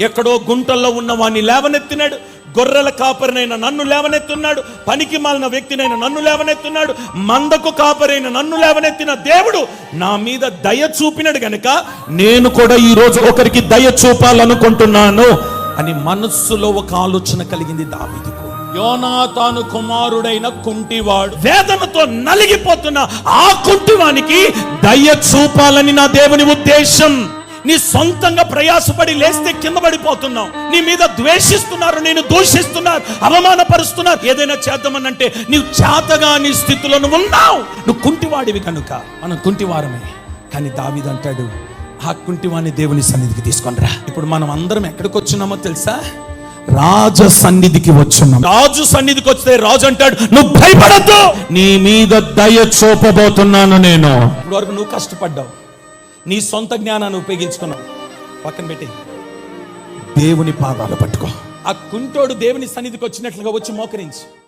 ఎక్కడో గుంటల్లో ఉన్న వాణ్ణి లేవనెత్తినాడు. గొర్రెల కాపరినైన నన్ను లేవనెత్తున్నాడు. పనికి మాలిన వ్యక్తినైన నన్ను లేవనెత్తున్నాడు. మందకు కాపరైన నన్ను లేవనెత్తిన దేవుడు నా మీద దయ చూపినాడు గనుక నేను కూడా ఈ రోజు ఒకరికి దయ చూపాలనుకుంటున్నాను అని మనస్సులో ఒక ఆలోచన కలిగింది దావీదుకు. యోనాతాను కుమారుడైన కుంటివాడు. వేదనతో నలిగిపోతున్న ఆ కుంటివానికి దయ చూపాలని నా దేవుని ఉద్దేశం. నీ సొంతంగా ప్రయాసపడి లేస్తే కింద పడిపోతున్నావు. నీ మీద ద్వేషిస్తున్నారు నేను దూషిస్తున్నారు అవమానపరుస్తున్నారు. ఏదైనా చేద్దామనంటే నీవు చేతగా నీ స్థితిలో నువ్వు ఉన్నావు. నువ్వు కుంటివాడివి కనుక మనం కుంటివారమే. కానీ దావిదంటాడు ఆ కుంటివాణ్ణి దేవుని సన్నిధికి తీసుకొనిరా. ఇప్పుడు మనం అందరం ఎక్కడికి వచ్చినామో తెలుసా? రాజ సన్నిధికి వచ్చున్నాం. రాజు సన్నిధికి వస్తే రాజు అంటాడు నువ్వు భయపడద్దు. నీ మీద దయ చూపబోతున్నాను నేను. ఇప్పుడు వరకు నువ్వు కష్టపడ్డావు. నీ సొంత జ్ఞానాన్ని ఉపయోగించుకున్నావు. పక్కన పెట్టి దేవుని పాదాలు పట్టుకో. ఆ కుంటోడు దేవుని సన్నిధికి వచ్చినట్లుగా వచ్చి మోకరించి.